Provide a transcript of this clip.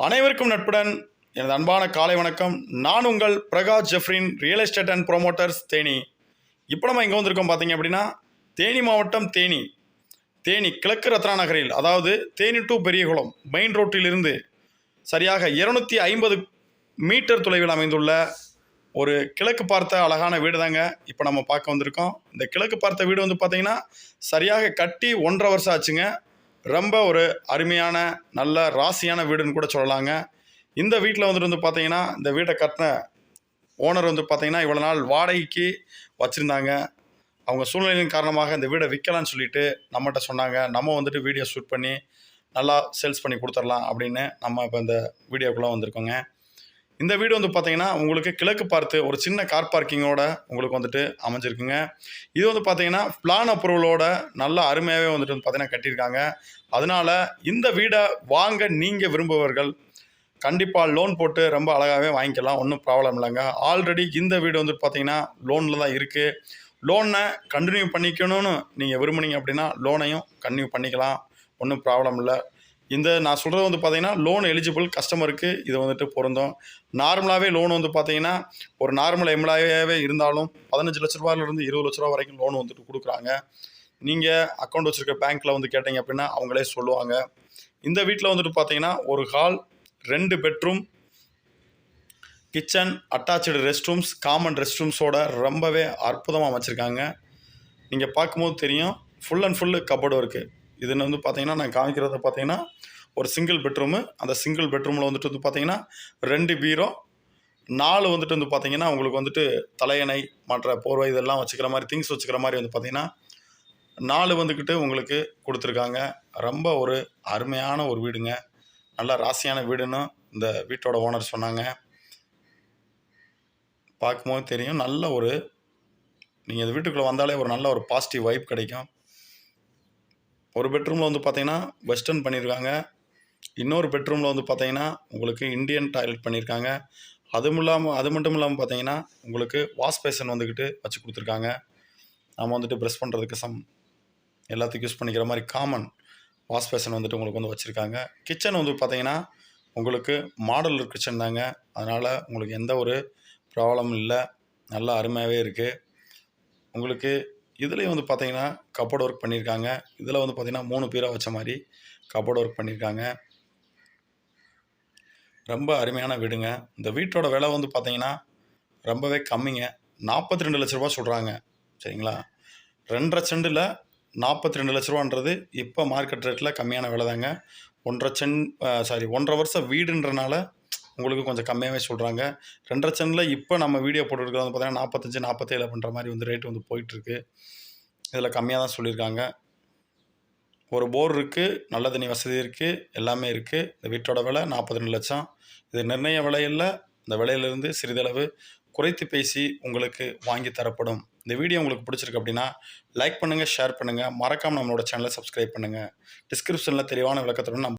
அனைவருக்கும் நட்புடன். எனது அன்பான காலை வணக்கம். நான் உங்கள் Prakash Jeffrin real estate and promoters Theni. இப்போ நம்ம எங்கே வந்திருக்கோம் பார்த்தீங்க அப்படின்னா தேனி மாவட்டம் தேனி. தேனி கிழக்கு ரத்னா நகரில் அதாவது தேனி டு பெரியகுளம் மெயின் ரோட்டிலிருந்து சரியாக இருநூற்றி ஐம்பது மீட்டர் தொலைவில் அமைந்துள்ள ஒரு கிழக்கு பார்த்த அழகான வீடு தாங்க இப்போ நம்ம பார்க்க வந்திருக்கோம். இந்த கிழக்கு பார்த்த வீடு வந்து பார்த்தீங்கன்னா சரியாக கட்டி ஒன்றரை வருஷம் ஆச்சுங்க. ரொம்ப ஒரு அருமையான நல்ல ராசியான வீடுன்னு கூட சொல்லலாங்க. இந்த வீட்டில் வந்துட்டு வந்து பார்த்தீங்கன்னா இந்த வீட்டை கட்டின ஓனர் வந்து பார்த்தீங்கன்னா இவ்வளோ நாள் வாடகைக்கு வச்சுருந்தாங்க. அவங்க சூழ்நிலையின் காரணமாக இந்த வீடை விற்கலான்னு சொல்லிட்டு நம்மகிட்ட சொன்னாங்க. நம்ம வந்துட்டு வீடியோ ஷூட் பண்ணி நல்லா சேல்ஸ் பண்ணி கொடுத்துடலாம் அப்படின்னு நம்ம இப்போ இந்த வீடியோக்குள்ளே வந்திருக்கோங்க. இந்த வீடு வந்து பார்த்தீங்கன்னா உங்களுக்கு கிழக்கு பார்த்து ஒரு சின்ன கார் பார்க்கிங்கோட உங்களுக்கு வந்துட்டு அமைஞ்சிருக்குங்க. இது வந்து பார்த்தீங்கன்னா பிளான் அப்ரூவலோட நல்ல அருமையாகவே வந்துட்டு வந்து பார்த்தீங்கன்னா கட்டியிருக்காங்க. அதனால் இந்த வீடை வாங்க நீங்கள் விரும்புபவர்கள் கண்டிப்பாக லோன் போட்டு ரொம்ப அழகாகவே வாங்கிக்கலாம். ஒன்றும் ப்ராப்ளம் இல்லைங்க. ஆல்ரெடி இந்த வீடு வந்துட்டு பார்த்தீங்கன்னா லோனில் தான் இருக்குது லோனை கண்டினியூ பண்ணிக்கணும்னு நீங்கள் விரும்புனீங்க அப்படின்னா லோனையும் கண்டினியூ பண்ணிக்கலாம். ஒன்றும் ப்ராப்ளம் இல்லை. இந்த நான் சொல்கிறது வந்து பார்த்தீங்கன்னா லோன் எலிஜிபிள் கஸ்டமருக்கு இது வந்துட்டு பொருந்தும். நார்மலாகவே லோன் வந்து பார்த்தீங்கன்னா ஒரு நார்மல் எம்ப்ளாயாகவே இருந்தாலும் பதினஞ்சு லட்ச ரூபாயிலிருந்து இருபது லட்ச ரூபா வரைக்கும் லோன் வந்துட்டு கொடுக்குறாங்க. நீங்கள் அக்கௌண்ட் வச்சுருக்க பேங்க்கில் வந்து கேட்டீங்க அப்படின்னா அவங்களே சொல்லுவாங்க. இந்த வீட்டில் வந்துட்டு பார்த்தீங்கன்னா ஒரு ஹால் ரெண்டு bedroom kitchen attach rest rooms common rest ரூம்ஸோட ரொம்பவே அற்புதமாக அமைச்சிருக்காங்க. நீங்கள் பார்க்கும்போது தெரியும் ஃபுல் அண்ட் ஃபுல்லு கபோர்டு இருக்குது இதில் வந்து பார்த்தீங்கன்னா நான் காமிக்கிறத பார்த்தீங்கன்னா ஒரு சிங்கிள் பெட்ரூமு அந்த சிங்கிள் பெட்ரூமில் வந்துட்டு வந்து பார்த்தீங்கன்னா ரெண்டு பீரோ நாலு வந்துட்டு வந்து பார்த்தீங்கன்னா உங்களுக்கு வந்துட்டு தலையணை மற்ற போர்வை இதெல்லாம் வச்சுக்கிற மாதிரி திங்ஸ் வச்சுக்கிற மாதிரி வந்து பார்த்தீங்கன்னா நாலு வந்துக்கிட்டு உங்களுக்கு கொடுத்துருக்காங்க. ரொம்ப ஒரு அருமையான ஒரு வீடுங்க. நல்ல ராசியான வீடுன்னு இந்த வீட்டோட ஓனர் சொன்னாங்க. பார்க்கும்போது தெரியும் நல்ல ஒரு நீங்கள் இந்த வீட்டுக்குள்ளே வந்தாலே ஒரு நல்ல ஒரு பாசிட்டிவ் வைப் கிடைக்கும். ஒரு பெட்ரூமில் வந்து பார்த்தீங்கன்னா வெஸ்டர்ன் பண்ணியிருக்காங்க இன்னொரு பெட்ரூமில் வந்து பார்த்தீங்கன்னா உங்களுக்கு இந்தியன் டாய்லெட் பண்ணியிருக்காங்க அதுவும் இல்லாமல் அது மட்டும் இல்லாமல் பார்த்தீங்கன்னா உங்களுக்கு வாஷ் பேசன் வந்துக்கிட்டு வச்சு கொடுத்துருக்காங்க. நம்ம வந்துட்டு ப்ரெஷ் பண்ணுறதுக்கு சம் எல்லாத்துக்கும் யூஸ் பண்ணிக்கிற மாதிரி காமன் வாஷ் பேசன் வந்துட்டு உங்களுக்கு வந்து வச்சுருக்காங்க. கிச்சன் வந்து பார்த்தீங்கன்னா உங்களுக்கு மாடல் கிச்சன் தாங்க. அதனால் உங்களுக்கு எந்த ஒரு ப்ராப்ளமும் இல்லை. நல்லா அருமையாகவே இருக்குது உங்களுக்கு இதுலேயும் வந்து பார்த்திங்கன்னா கப்போர்ட் ஒர்க் பண்ணியிருக்காங்க இதில் வந்து பார்த்திங்கன்னா மூணு பேரை வச்ச மாதிரி கப்போர்ட் ஒர்க் பண்ணியிருக்காங்க ரொம்ப அருமையான வீடுங்க. இந்த வீட்டோட விலை வந்து பார்த்தீங்கன்னா ரொம்பவே கம்மிங்க. நாற்பத்தி ரெண்டு லட்ச ரூபா சொல்கிறாங்க சரிங்களா? ரெண்டரை செண்டில் நாற்பத்தி ரெண்டு லட்ச ரூபான்றது இப்போ மார்க்கெட் ரேட்டில் கம்மியான விலை தாங்க ஒன்றரை சென் சாரி ஒன்றரை வருஷம் வீடுன்றனால உங்களுக்கு கொஞ்சம் கம்மியாகவே சொல்கிறாங்க ரெண்டரை சென்னில் இப்போ நம்ம வீடியோ போட்டுருக்கிறது வந்து பார்த்தீங்கன்னா நாற்பத்தஞ்சு நாற்பத்தேழு பண்ணுற மாதிரி வந்து ரேட் வந்து போயிட்டுருக்கு. இதில் கம்மியாக தான் சொல்லியிருக்காங்க. ஒரு போர் இருக்குது நல்ல தண்ணி வசதி இருக்குது எல்லாமே இருக்குது இந்த வீட்டோட விலை நாற்பத்தி ரெண்டு லட்சம். இது நிர்ணய விலையில் இந்த விலையிலிருந்து சிறிதளவு குறைத்து பேசி உங்களுக்கு வாங்கி தரப்படும். இந்த வீடியோ உங்களுக்கு பிடிச்சிருக்கு அப்படின்னா லைக் பண்ணுங்கள் ஷேர் பண்ணுங்கள் மறக்காமல் நம்மளோட சேனலை சப்ஸ்கிரைப் பண்ணுங்கள் டிஸ்கிரிப்ஷனில் தெளிவான விளக்கத்துடன் நம்ம